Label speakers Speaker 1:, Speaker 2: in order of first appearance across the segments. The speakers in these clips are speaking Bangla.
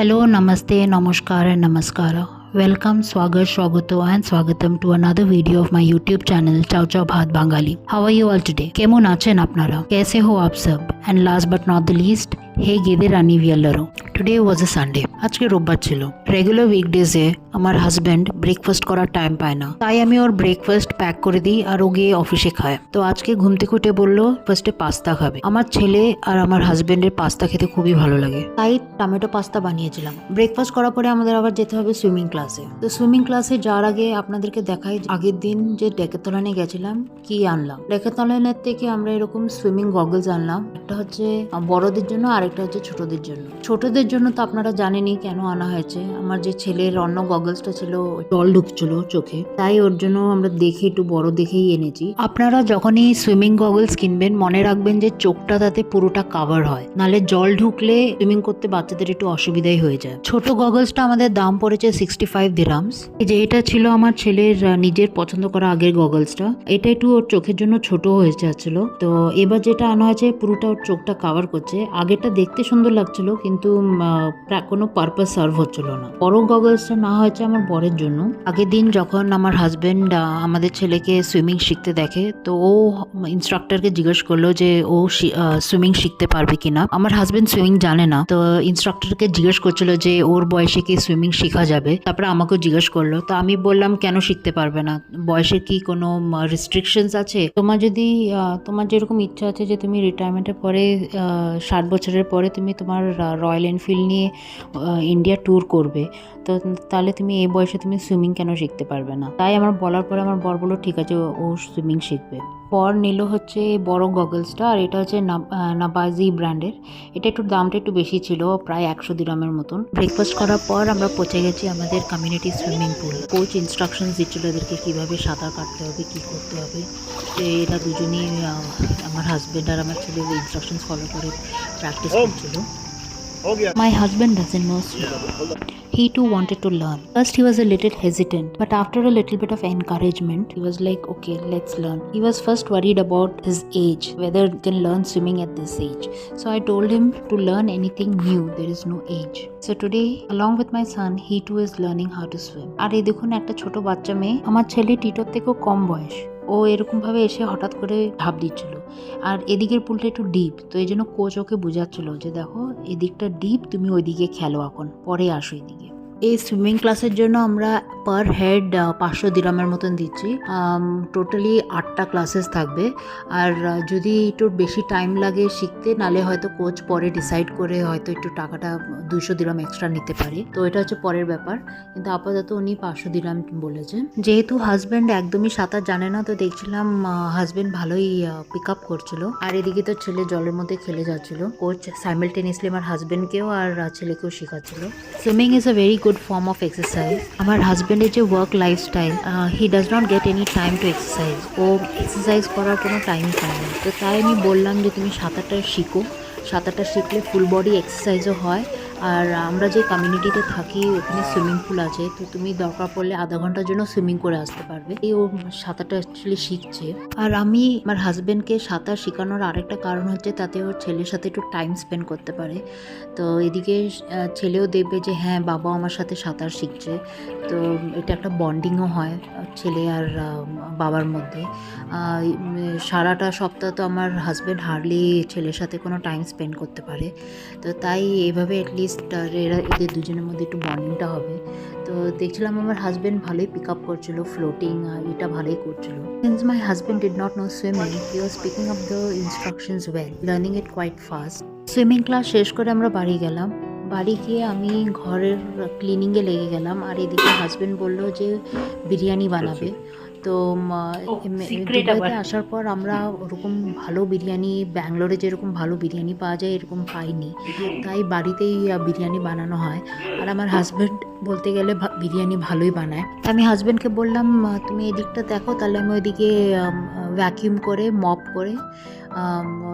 Speaker 1: हेलो नमस्ते, नमस्कार एंड नमस्कार। वेलकम स्वागत स्वागत एंड स्वागत to another video of my YouTube channel Chau Chau Bhat Bangali how are you all today केमन आपनारा? कैसे हो आप सब? And last but not the least हे गेदे रानी वियलरो টুডে ওয়াজ এ সানডে আজকে রোববার ছিল। রেগুলার উইকডেজে আমার হাজব্যান্ড ব্রেকফাস্ট করার টাইম পায় না। তাই আমি ওর ব্রেকফাস্ট প্যাক করে দিই আর ও গিয়ে অফিসে খায়। তো আজকে ঘুম থেকে বলল ফার্স্টে পাস্তা খাবে। আমার ছেলে আর আমার হাজব্যান্ডের পাস্তা খেতে খুবই ভালো লাগে। তাই টমেটো পাস্তা বানিয়েছিলাম। ব্রেকফাস্ট করার পরে আমাদের আবার যেতে হবে সুইমিং ক্লাসে তো সুইমিং ক্লাসে যাওয়ার আগে আপনাদেরকে দেখাই আগের দিন যে ডেকেতলানে গেছিলাম, কি আনলাম। ডেকেতলানের থেকে আমরা এরকম সুইমিং গগলস আনলাম। একটা হচ্ছে বড়দের জন্য আর একটা হচ্ছে ছোটদের জন্য। ছোটদের জন্য তো আপনারা জানেনই কেন আনা হয়েছে। আমার যে ছেলের অন্য গগলসটা ছিল জল ঢুকছিল চোখে। তাই ওর জন্য আমরা দেখে একটু বড় দেখেই এনেছি। আপনারা যখনই সুইমিং গগলস কিনবেন, মনে রাখবেন যে চোখটা তাতে পুরোটা কাভার হয়। নালে জল ঢুকলে সুইমিং করতে বাচ্চাদের একটু অসুবিধাই হয়ে যায়। ছোট গগলসটা আমাদের দাম পড়েছে সিক্সটি ফাইভ দিরামস যে এটা ছিল আমার ছেলের নিজের পছন্দ করা আগের গগলসটা এটা একটু ওর চোখের জন্য ছোট হয়ে যাচ্ছিল। তো এবার যেটা আনা হয়েছে, পুরোটা ওর চোখটা কাভার করছে। আগেরটা দেখতে সুন্দর লাগছিল, কিন্তু কোনো পারপাস সার্ভ হচ্ছিল না। বড় গগলসটা না হয়েছে আমার বরের জন্য। আগের দিন যখন আমার হাজবেন্ড আমাদের ছেলেকে সুইমিং শিখতে দেখে, তো ও ইনস্ট্রাক্টরকে জিজ্ঞেস করল যে, ও সুইমিং শিখতে পারবে কিনা? আমার হাজব্যান্ড সুইমিং জানে না। তো ইনস্ট্রাক্টরকে জিজ্ঞেস করছিল যে, ওর বয়সে কি সুইমিং শেখা যাবে? তারপরে আমাকেও জিজ্ঞেস করল। তো আমি বললাম, কেন শিখতে পারবে না? বয়সের কি কোনো রেস্ট্রিকশনস আছে? তোমার যদি তোমার যেরকম ইচ্ছা আছে যে, তুমি রিটায়ারমেন্টের পরে ষাট বছরের পরে তুমি তোমার রয়্যাল ফিল নিয়ে ইন্ডিয়া ট্যুর করবে, তো তাহলে তুমি এই বয়সে তুমি সুইমিং কেন শিখতে পারবে না? তাই আমার বলার পরে আমার বর বলল, ঠিক আছে, ও সুইমিং শিখবে। পর নিল হচ্ছে বড় গগলসটা আর এটা হচ্ছে নাবাজি ব্র্যান্ডের এটা একটু দামটা একটু বেশি ছিল, প্রায় একশো দিরামের মতন। ব্রেকফাস্ট করার পর আমরা পৌঁছে গেছি আমাদের community swimming pool coach instruction দিচ্ছিল এদেরকে কীভাবে সাঁতার কাটতে হবে, কী করতে হবে। তো এরা দুজনেই আমার হাজব্যান্ড আর আমার ছেলে ইনস্ট্রাকশন ফলো করে প্র্যাকটিস করছিল। My husband doesn't know swimming. He too wanted to learn. First, he was a little hesitant, but after a little bit of encouragement, he was like, okay, let's learn. He was first worried about his age, whether he can learn swimming at this age. So I told him to learn anything new, there is no age. So today, along with my son, he too is learning how to swim. আর এই দেখুন একটা ছোট বাচ্চা মেয়ে আমার ছেলে টিটোর থেকেও কম বয়স ও এরকমভাবে এসে হঠাৎ করে ঢাপ দিচ্ছিল। আর এদিকের পুলটা একটু ডিপ তো এই জন্য কোচ ওকে বোঝাচ্ছিল যে, দেখো, এদিকটা ডিপ তুমি ওইদিকে খেলো এখন, পরে আসো এদিকে। এই সুইমিং ক্লাসের জন্য আমরা পার হেড পাঁচশো দিরামের মতন দিচ্ছি। টোটালি আটটা ক্লাসেস থাকবে। আর যদি একটু বেশি টাইম লাগে শিখতে, নালে হয়তো কোচ পরে ডিসাইড করে হয়তো একটু টাকাটা দুইশো দিরাম এক্সট্রা নিতে পারে। তো এটা হচ্ছে পরের ব্যাপার। কিন্তু আপাতত উনি পাঁচশো দিরাম বলেছেন। যেহেতু হাজব্যান্ড একদমই সাঁতার জানে না, তো দেখছিলাম হাজব্যান্ড ভালোই পিক আপ করছিল। আর এদিকে তো ছেলে জলের মধ্যে খেলে যাচ্ছিল। কোচ সাইমেলটেনিয়াসলি আমার হাজব্যান্ডকেও আর ছেলেকেও শেখাচ্ছিল। Swimming is a very good form of exercise আমার হাজব্যান্ডের যে work lifestyle he does not get any time to exercise O exercise করার কোনো টাইম পায় না। তো তাই আমি বললাম যে, তুমি সাঁতারটা শিখো। সাঁতারটা শিখলে ফুল বডি এক্সারসাইজও হয়। আর আমরা যে কমিউনিটিতে থাকি, ওখানে সুইমিং পুল আছে, তো তুমি দরকার পড়লে আধা ঘণ্টার জন্য সুইমিং করে আসতে পারবে। এই ও সাঁতারটা অ্যাকচুয়ালি শিখছে। আর আমি আমার হাজব্যান্ডকে সাঁতার শেখানোর আরেকটা কারণ হচ্ছে তাতে ওর ছেলের সাথে একটু টাইম স্পেন্ড করতে পারে। তো এদিকে ছেলেও দেখবে যে হ্যাঁ বাবা আমার সাথে সাঁতার শিখছে। তো এটা একটা বন্ডিংও হয় ছেলে আর বাবার মধ্যে। সারাটা সপ্তাহ তো আমার হাজব্যান্ড হার্ডলি ছেলের সাথে কোনো টাইম স্পেন্ড করতে পারে। তো তাই এভাবে অ্যাটলিস্ট এরা এদের দুজনের মধ্যে একটু বন্ডিংটা হবে। তো দেখছিলাম আমার হাজব্যান্ড ভালোই পিক আপ করছিল ফ্লোটিং এটা ভালোই করছিল। Since my husband did not know swimming he was picking up the instructions well learning it quite fast swimming class শেষ করে আমরা বাড়ি গেলাম। বাড়ি গিয়ে আমি ঘরের ক্লিনিংয়ে লেগে গেলাম। আর এদিকে হাজব্যান্ড বলল যে, বিরিয়ানি বানাবে। তো দুবাইতে আসার পর আমরা ওরকম ভালো বিরিয়ানি ব্যাঙ্গালোরে যেরকম ভালো বিরিয়ানি পাওয়া যায় এরকম পাইনি। তাই বাড়িতেই বিরিয়ানি বানানো হয়। আর আমার হাজব্যান্ড বলতে গেলে ভা- বিরিয়ানি ভালোই বানায়। আমি হাজব্যান্ডকে বললাম তুমি এদিকটা দেখো তাহলে আমি ওইদিকে ভ্যাকিউম করে মপ করে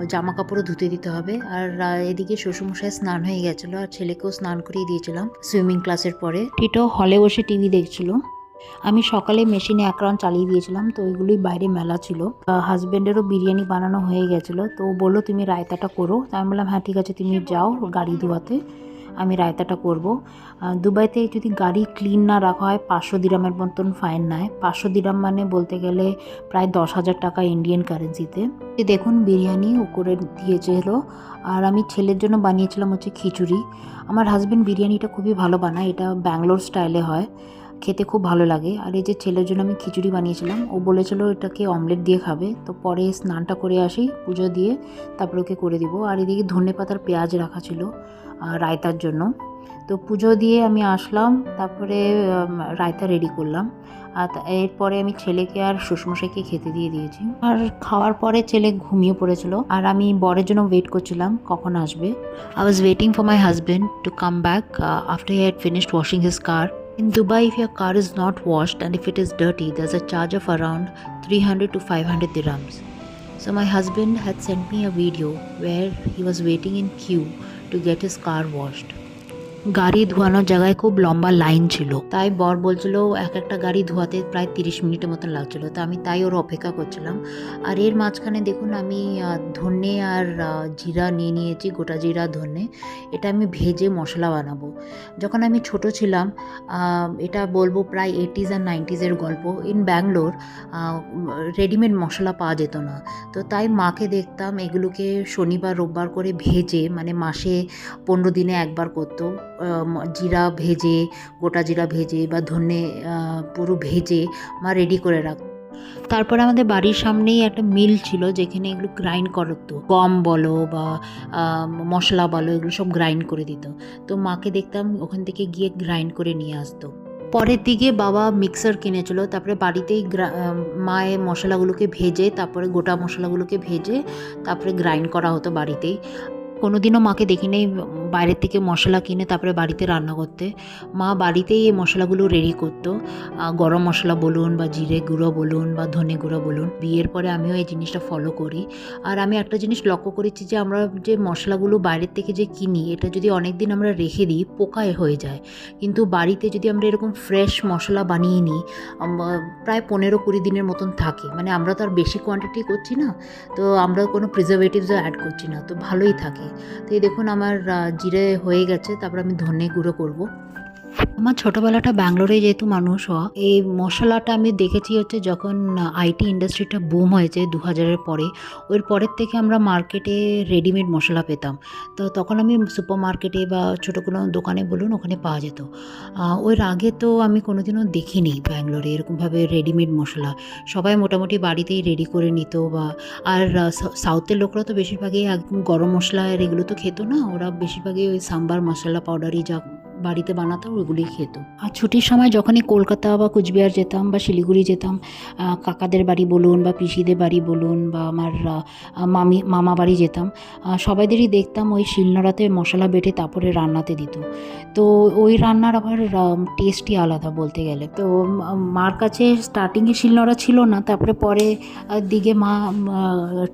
Speaker 1: জামা কাপড়ও ধুতে দিতে হবে। আর এদিকে শ্বশুরমশাই স্নান হয়ে গেছিল আর ছেলেকেও স্নান করিয়ে দিয়েছিলাম সুইমিং ক্লাসের পরে। টিটো হলে বসে টিভি দেখছিল। আমি সকালে মেশিনে এক রাউন্ড চালিয়ে দিয়েছিলাম, তো ওইগুলোই বাইরে মেলা ছিল। হাজব্যান্ডেরও বিরিয়ানি বানানো হয়ে গেছিল, তো বলল, তুমি রায়তাটা করো। তাই আমি বললাম হ্যাঁ ঠিক আছে, তুমি যাও গাড়ি ধোয়াতে, আমি রায়তাটা করব। দুবাইতে যদি গাড়ি ক্লিন না রাখা হয়, পাঁচশো দিরামের মতন ফাইন নেয়। পাঁচশো দিরাম মানে বলতে গেলে প্রায় দশ হাজার টাকা ইন্ডিয়ান কারেন্সিতে দেখুন, বিরিয়ানি ও করে দিয়েছে হলো আর আমি ছেলের জন্য বানিয়েছিলাম হচ্ছে খিচুড়ি। আমার হাজব্যান্ড বিরিয়ানিটা খুবই ভালো বানায়, এটা ব্যাঙ্গালোর স্টাইলে হয়। খেতে খুব ভালো লাগে। আর এই যে ছেলের জন্য আমি খিচুড়ি বানিয়েছিলাম, ও বলেছিল এটাকে অমলেট দিয়ে খাবে। তো পরে স্নানটা করে আসি, পুজো দিয়ে তারপর ওকে করে দিব। আর এদিকে ধনে পাতার পেঁয়াজ রাখা ছিল রায়তার জন্য। তো পুজো দিয়ে আমি আসলাম, তারপরে রায়তা রেডি করলাম। আর এরপরে আমি ছেলেকে আর শ্বশুরমশাইকে খেতে দিয়ে দিয়েছি। আর খাওয়ার পরে ছেলে ঘুমিয়ে পড়েছিল। আর আমি বরের জন্য ওয়েট করছিলাম, কখন আসবে। I was waiting for my husband to come back after he had finished washing his car In Dubai, if your car is not washed and if it is dirty, there's a charge of around 300 to 500 dirhams. So my husband had sent me a video where he was waiting in queue to get his car washed. গাড়ি ধোয়ানোর জায়গায় খুব লম্বা লাইন ছিল। তাই বর বলছিল, এক একটা গাড়ি ধোয়াতে প্রায় তিরিশ মিনিটের মতন লাগছিল। তো আমি তাই ওর অপেক্ষা করছিলাম। আর এর মাঝখানে দেখুন, আমি ধনে আর জিরা নিয়ে নিয়েছি, গোটা জিরা ধনে এটা আমি ভেজে মশলা বানাবো। যখন আমি ছোট ছিলাম এটা বলব প্রায় এইটিজ আর নাইনটিজের গল্প। ইন ব্যাঙ্গলোর রেডিমেড মশলা পাওয়া যেত না। তো তাই মাকে দেখতাম, এগুলোকে শনিবার, রোববার করে ভেজে মানে মাসে পনেরো দিনে একবার করতো। জিরা ভেজে, গোটা জিরা ভেজে বা ধনে পুরো ভেজে মা রেডি করে রাখতো তারপরে আমাদের বাড়ির সামনেই একটা মিল ছিল যেখানে এগুলো গ্রাইন্ড করতো। গম বলো বা মশলা বলো এগুলো সব গ্রাইন্ড করে দিত। তো মাকে দেখতাম ওখান থেকে গিয়ে গ্রাইন্ড করে নিয়ে আসতো। পরের দিকে বাবা মিক্সার কিনেছিল, তারপরে বাড়িতেই মায়ে মশলাগুলোকে ভেজে, তারপরে গোটা মশলাগুলোকে ভেজে, তারপরে গ্রাইন্ড করা হতো বাড়িতেই। কোনোদিনও মাকে দেখি নেই, বাইরের থেকে মশলা কিনে তারপরে বাড়িতে রান্না করতে। মা বাড়িতেই এই মশলাগুলো রেডি করতো। গরম মশলা বলুন বা জিরে গুঁড়ো বলুন বা ধনে গুঁড়ো বলুন, বিয়ের পরে আমিও এই জিনিসটা ফলো করি। আর আমি একটা জিনিস লক্ষ্য করেছি যে, আমরা যে মশলাগুলো বাইরের থেকে যে কিনি, এটা যদি অনেক দিন আমরা রেখে দিই, পোকায় হয়ে যায়। কিন্তু বাড়িতে যদি আমরা এরকম ফ্রেশ মশলা বানিয়ে নিই প্রায় পনেরো কুড়ি দিনের মতন থাকে। মানে আমরা তো আর বেশি কোয়ান্টিটি করছি না, তো আমরা কোনো প্রিজারভেটিভসও অ্যাড করছি না, তো ভালোই থাকে। তো এই দেখুন আমার জিরে হয়ে গেছে তারপর আমি ধনে গুঁড়ো করব। আমার ছোটোবেলাটা ব্যাঙ্গালোরে যেহেতু মানুষ এই মশলাটা আমি দেখেছি হচ্ছে যখন আইটি ইন্ডাস্ট্রিটা বুম হয়েছে দু হাজারের পরে, ওর পরের থেকে আমরা মার্কেটে রেডিমেড মশলা পেতাম। তো তখন আমি সুপার মার্কেটে বা ছোটো কোনো দোকানে বলুন ওখানে পাওয়া যেত। ওর আগে তো আমি কোনোদিনও দেখিনি ব্যাঙ্গালোরে এরকমভাবে রেডিমেড মশলা। সবাই মোটামুটি বাড়িতেই রেডি করে নিত বা, আর সাউথের লোকরা তো বেশিরভাগই গরম মশলা আর এগুলো তো খেত না, ওরা বেশিরভাগই ওই সাম্বার মশলা পাউডারই যা বাড়িতে বানাতো ওইগুলোই খেত। আর ছুটির সময় যখনই কলকাতা বা কুচবিহার যেতাম বা শিলিগুড়ি যেতাম কাকাদের বাড়ি বলুন বা পিসিদের বাড়ি বলুন বা আমার মামি, মামা বাড়ি যেতাম সবাইদেরই দেখতাম ওই শিলনোড়াতে মশলা বেটে তারপরে রান্নাতে দিত। তো ওই রান্নার আবার টেস্টই আলাদা বলতে গেলে। তো মার কাছে স্টার্টিংয়ে শিলনোড়া ছিল না, তারপরে পরে দিকে মা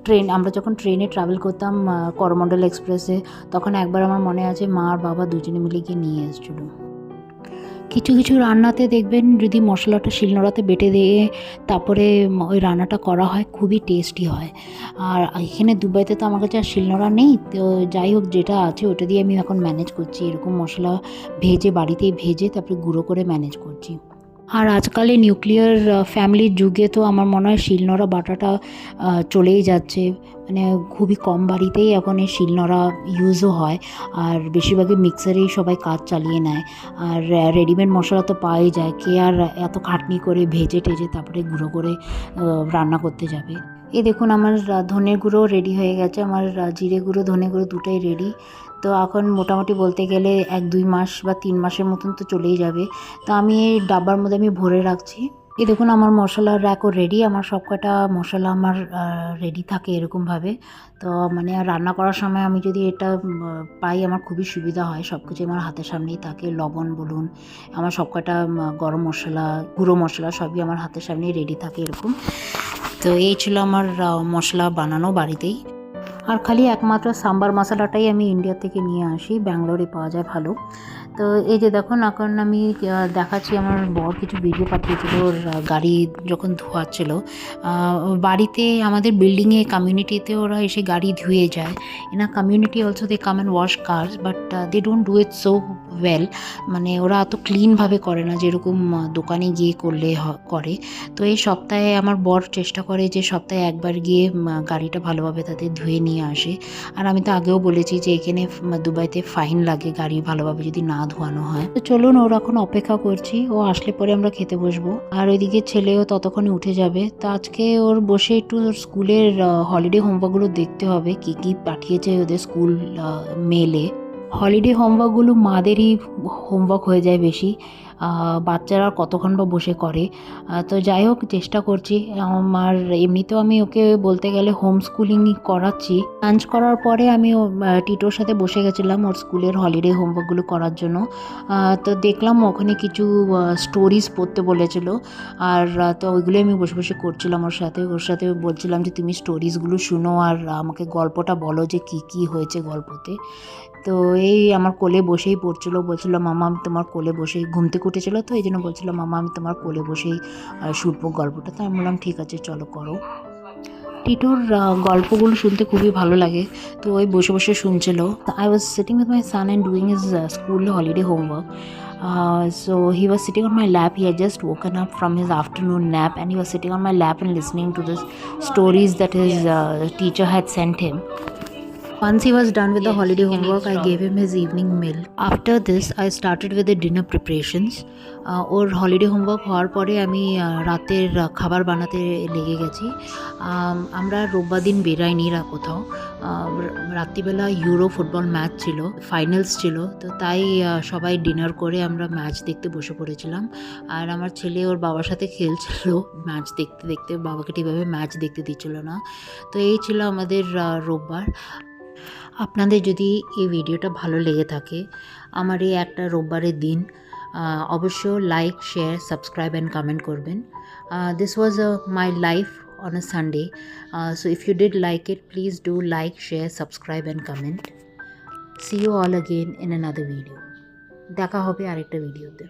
Speaker 1: ট্রেন আমরা যখন ট্রেনে ট্রাভেল করতাম করমণ্ডল এক্সপ্রেসে তখন একবার আমার মনে আছে মা আর বাবা দুজনে মিলে গিয়ে নিয়ে এসেছিল কিছু কিছু রান্নাতে দেখবেন যদি মশলাটা শিলনোড়াতে বেটে দিয়ে তারপরে ওই রান্নাটা করা হয়, খুবই টেস্টি হয়। আর এখানে দুবাইতে তো আমার কাছে আর শিলনোড়া নেই, তো যাই হোক যেটা আছে ওটা দিয়ে আমি এখন ম্যানেজ করছি। এরকম মশলা ভেজে, বাড়িতেই ভেজে তারপরে গুঁড়ো করে ম্যানেজ করছি। আর আজকালে নিউক্লিয়ার ফ্যামিলির যুগে তো আমার মনে হয় শিলনোড়া বাটাটা চলেই যাচ্ছে। মানে খুবই কম বাড়িতেই এখন এই শিলনোড়া ইউজও হয়। আর বেশিরভাগই মিক্সারেই সবাই কাজ চালিয়ে নেয়। আর রেডিমেড মশলা তো পাওয়াই যায়। কে আর এত খাটনি করে ভেজে টেজে তারপরে গুঁড়ো করে রান্না করতে যাবে? এই দেখুন, আমার ধনের গুঁড়ো রেডি হয়ে গেছে। আমার জিরে গুঁড়ো, ধনে গুঁড়ো দুটোই রেডি তো এখন মোটামুটি বলতে গেলে এক, দুই মাস বা তিন মাসের মতন তো চলেই যাবে। তো আমি এই ডাব্বার মধ্যে আমি ভরে রাখছি। এই দেখুন আমার মশলার র্যাকও রেডি আমার সব কটা মশলা আমার রেডি থাকে এরকমভাবে। তো মানে রান্না করার সময় আমি যদি এটা পাই আমার খুবই সুবিধা হয়। সব কিছু আমার হাতের সামনেই থাকে, লবণ বলুন, আমার সব কটা গরম মশলা, গুঁড়ো মশলা সবই আমার হাতের সামনেই রেডি থাকে এরকম। তো এই ছিল আমার মশলা বানানো বাড়িতেই। আর খালি একমাত্র সাম্বার মশলাটাই আমি ইন্ডিয়া থেকে নিয়ে আসি ব্যাঙ্গালোরে পাওয়া যায় ভালো। তো এই যে দেখুন এখন আমি দেখাচ্ছি আমার বর কিছু ভিডিও পাঠিয়েছিল, ওর গাড়ি যখন ধোয়াচ্ছিল বাড়িতে আমাদের বিল্ডিংয়ে কমিউনিটিতে ওরা এসে গাড়ি ধুয়ে যায়। In a community also they come and wash cars but they don't do it so well মানে ওরা এত ক্লিনভাবে করে না, যেরকম দোকানে গিয়ে করলে করে। তো এই সপ্তাহে আমার বর চেষ্টা করে যে সপ্তাহে একবার গিয়ে গাড়িটা ভালোভাবে তাদের ধুয়ে নিয়ে আসে। আর আমি তো আগেও বলেছি যে এখানে দুবাইতে ফাইন লাগে, গাড়ি ভালোভাবে যদি না ধোয়ানো হয়। তো চলুন, ওর এখন অপেক্ষা করছি। ও আসলে পরে আমরা খেতে বসবো। আর ওইদিকে ছেলেও ততক্ষণে উঠে যাবে। তো আজকে ওর বসে একটু স্কুলের হলিডে হোমওয়ার্কগুলো দেখতে হবে। কি কি পাঠিয়েছে ওদের স্কুল মেলে। হলিডে হোমওয়ার্কগুলো মাদেরই হোমওয়ার্ক হয়ে যায় বেশি। বাচ্চারা কতক্ষণ বা বসে করে। তো যাই হোক, চেষ্টা করছি। আমার এমনিতেও আমি ওকে বলতে গেলে হোম স্কুলিংই করাচ্ছি। লাঞ্চ করার পরে আমি টিটোর সাথে বসে গেছিলাম ওর স্কুলের হলিডে হোমওয়ার্কগুলো করার জন্য। তো দেখলাম ওখানে কিছু স্টোরিজ পড়তে বলেছিল। আর তো ওইগুলো আমি বসে বসে করছিলাম ওর সাথে। ওর সাথে বলছিলাম যে, তুমি স্টোরিজগুলো শুনো আর আমাকে গল্পটা বলো যে, কি কি হয়েছে গল্পতে। তো এই আমার কোলে বসেই পড়ছিল। বলছিল, মামা আমি তোমার কোলে বসেই ঘুম থেকে উঠেছিল তো এই জন্য বলছিলাম মামা আমি তোমার কোলে বসেই শুটবো গল্পটা। তো আমি বললাম ঠিক আছে চলো করো। টিটোর গল্পগুলো শুনতে খুবই ভালো লাগে। তো ওই বসে বসে শুনছিল। I was sitting with my son and doing his school holiday homework so he was sitting on my lap he has woken up from his afternoon nap and he was sitting on my lap and listening to this stories that his teacher had sent him once he was done with the holiday homework, I gave him his evening meal. After this, I started with the dinner preparations. ওর হলিডে হোমওয়ার্ক হওয়ার পরে আমি রাতের খাবার বানাতে লেগে গেছি। আম, আমরা রোববার দিন বেরাইনি কোথাও। রাত্রিবেলা ইউরো ফুটবল ম্যাচ ছিল ফাইনালস ছিল তো তাই সবাই ডিনার করে আমরা ম্যাচ দেখতে বসে পড়েছিলাম। আর আমার ছেলে ওর বাবার সাথে খেলছিল ম্যাচ দেখতে দেখতে বাবাকে ঠিকভাবে ম্যাচ দেখতে দিচ্ছিল না। তো এই ছিল আমাদের রোববার। আপনাদের যদি এই ভিডিওটা ভালো লেগে থাকে, আমার এই একটা রোববারের দিন অবশ্য like share subscribe and comment করবেন। This was my life on a Sunday so if you did like it please do like share subscribe and comment see you all again in another video দেখা হবে আরেকটা ভিডিওতে